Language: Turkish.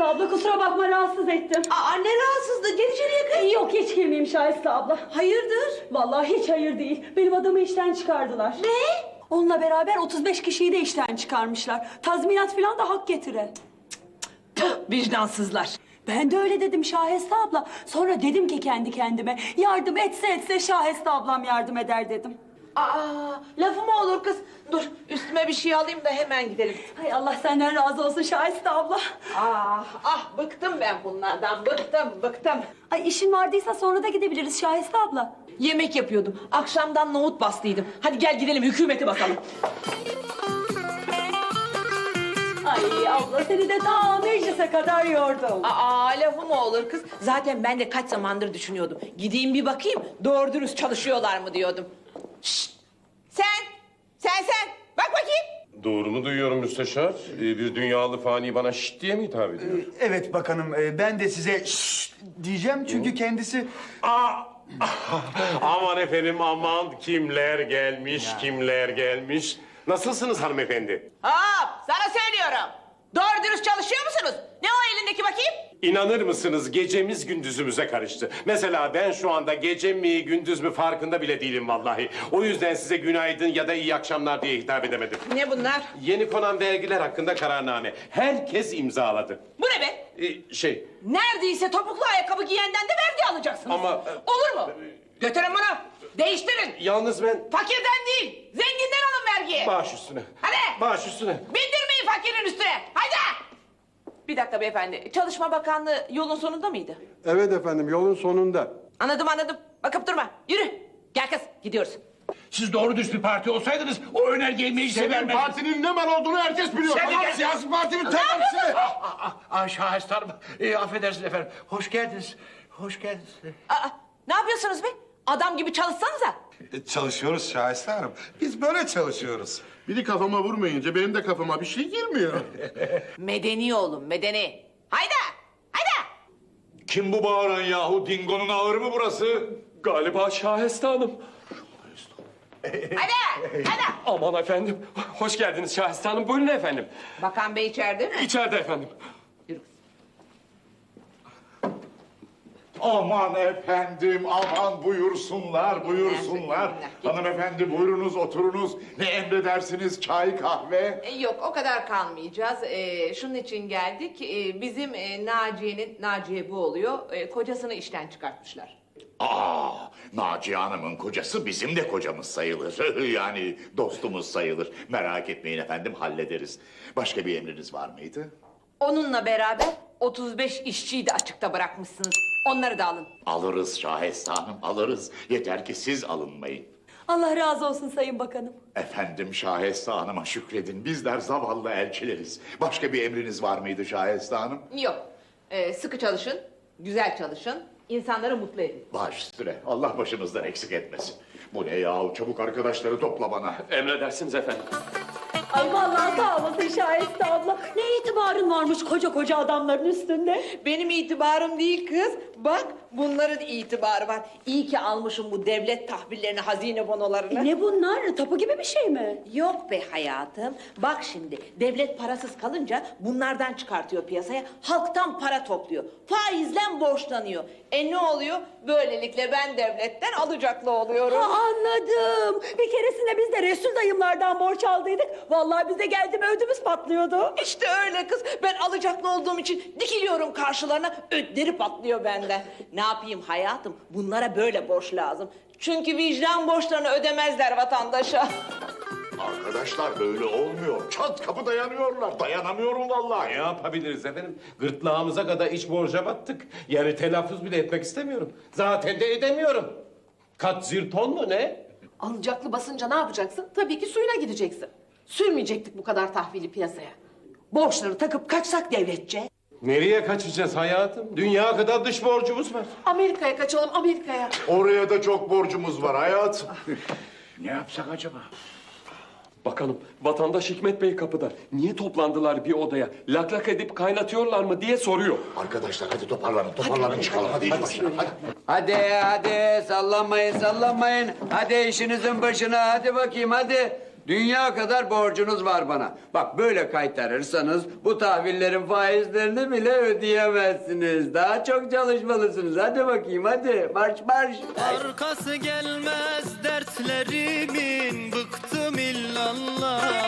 abla kusura bakma rahatsız ettim. Aa ne rahatsızlığı. Gel içeriye kız. Yok hiç girmeyeyim Şahiste abla. Hayırdır? Vallahi hiç hayır değil. Benim adamı işten çıkardılar. Ne? Onunla beraber 35 kişiyi de işten çıkarmışlar. Tazminat falan da hak getire. Tüh, vicdansızlar. Ben de öyle dedim Şahiste abla. Sonra dedim ki kendi kendime yardım etse etse Şahiste ablam yardım eder dedim. Aa lafı mı olur kız? Dur üstüme bir şey alayım da hemen gidelim. Hay Allah senden razı olsun Şahiste abla. Ah ah bıktım ben bunlardan bıktım bıktım. Ay işin vardıysa sonra da gidebiliriz Şahiste abla. Yemek yapıyordum. Akşamdan nohut bastıydım. Hadi gel gidelim hükümeti basalım. Ay abla seni de ta meclise kadar yordum. Aa lafı mı olur kız? Zaten ben de kaç zamandır düşünüyordum. Gideyim bir bakayım doğru dürüst çalışıyorlar mı diyordum. Şşt! Sen! Sen sen! Bak bakayım. Doğru mu duyuyorum müsteşar? Ee, bir dünyalı fani bana şşt diye mi hitap ediyor? Evet bakanım e, ben de size şşş diyeceğim çünkü kendisi... Aa! aman efendim aman kimler gelmiş kimler gelmiş. Nasılsınız hanımefendi? Hop! Sana söylüyorum. Doğru dürüst çalışıyor musunuz? Ne o elindeki bakayım? İnanır mısınız gecemiz gündüzümüze karıştı. Mesela ben şu anda gece mi gündüz mü farkında bile değilim vallahi. O yüzden size günaydın ya da iyi akşamlar diye hitap edemedim. Ne bunlar? Yeni konan vergiler hakkında kararname. Herkes imzaladı. Bu ne be? Ee, şey Neredeyse topuklu ayakkabı giyenden de vergi alacaksınız. Ama- Olur mu? Götürün bunu. Değiştirin. yalnız ben Fakirden değil, zenginden alın vergiyi. baş üstüne. Hadi. Baş üstüne. Fakirin üstüne. Haydi. Bir dakika beyefendi. Çalışma Bakanlığı yolun sonunda mıydı? Evet efendim yolun sonunda. Anladım anladım. Bakıp durma. Yürü. Gel kız gidiyoruz. Siz doğru düz bir parti olsaydınız o önergeyi meclise Senin vermezdiniz. partinin ne mal olduğunu herkes biliyor. Sen de Tamam, gel. siyasi partinin temsilcisi. Ah, ah, ah, Hanım, e, affedersiniz efendim. Hoş geldiniz. Hoş geldiniz. Aa, ne yapıyorsunuz be? Adam gibi çalışsanıza. E, Çalışıyoruz Şahiste Hanım. Biz böyle çalışıyoruz. Biri kafama vurmayınca benim de kafama bir şey girmiyor. Medeni olun medeni. Haydi. Haydi. Kim bu bağıran yahu? Dingo'nun ağırı mı burası? Galiba Şaheste Hanım. Haydi. Haydi. Aman efendim. Hoş geldiniz Şahiste Hanım. Buyurun efendim. Bakan Bey içeride mi? İçeride efendim. Aman efendim, aman buyursunlar, buyursunlar. Hanımefendi buyurunuz, oturunuz. Ne emredersiniz, çay, kahve? E, Yok o kadar kalmayacağız. Ee, şunun için geldik. Ee, bizim e, Naciye'nin, Naciye bu oluyor. e, kocasını işten çıkartmışlar. Aa, Naciye Hanım'ın kocası bizim de kocamız sayılır. yani dostumuz sayılır. Merak etmeyin efendim hallederiz. Başka bir emriniz var mıydı? Onunla beraber 35 işçiyi de açıkta bırakmışsınız. Onları da alın. Alırız Şaheste Hanım alırız. Yeter ki siz alınmayın. Allah razı olsun Sayın Bakanım. Efendim Şaheste Hanım'a şükredin. Bizler zavallı elçileriz. Başka bir emriniz var mıydı Şaheste Hanım? Yok. Ee, sıkı çalışın, güzel çalışın, insanları mutlu edin. Baş üstüne. Allah başımızdan eksik etmesin. Bu ne yahu? Çabuk arkadaşları topla bana. Emredersiniz efendim. Ay vallahi sağ olasın Şahiste abla. Ne itibarın varmış koca koca adamların üstünde. Benim itibarım değil kız. Bak bunların itibarı var. İyi ki almışım bu devlet tahvillerini, hazine bonolarını. E ne bunlar? Tapu gibi bir şey mi? Yok be hayatım. Bak şimdi devlet parasız kalınca bunlardan çıkartıyor piyasaya. Halktan para topluyor. Faizle borçlanıyor. E ne oluyor? Böylelikle ben devletten alacaklı oluyorum. Ha, anladım. Bir keresinde biz de Resul dayımlardan borç aldıydık. Vallahi bize geldi mi ödümüz patlıyordu. İşte öyle kız. Ben alacaklı olduğum için dikiliyorum karşılarına. Ödleri patlıyor benden. Ne yapayım hayatım? Bunlara böyle borç lazım. Çünkü vicdan borçlarını ödemezler vatandaşa. Arkadaşlar böyle olmuyor. Çat kapı dayanıyorlar. Dayanamıyorum vallahi. Ne yapabiliriz efendim? Gırtlağımıza kadar iç borca battık. Yani telaffuz bile etmek istemiyorum. Zaten de edemiyorum. Kat zirton mu ne? Alacaklı basınca ne yapacaksın? Tabii ki suyuna gideceksin. Sürmeyecektik bu kadar tahvili piyasaya. Borçları takıp kaçsak devletçe. Nereye kaçacağız hayatım? Dünya kadar dış borcumuz var. Amerika'ya kaçalım Amerika'ya. Oraya da çok borcumuz var hayatım. Ne yapsak acaba? Bakalım vatandaş Hikmet Bey kapıda. Niye toplandılar bir odaya? Lak lak edip kaynatıyorlar mı diye soruyor. Arkadaşlar hadi toparlanın, toparlanın çıkalım hadi iş başına. Hadi. Hadi hadi sallanmayın sallanmayın. Hadi işinizin başına hadi bakayım hadi. Dünya kadar borcunuz var bana. Bak böyle kaytarırsanız bu tahvillerin faizlerini bile ödeyemezsiniz. Daha çok çalışmalısınız. Hadi bakayım hadi. Marş marş. Arkası gelmez dertlerimin bıktım illallah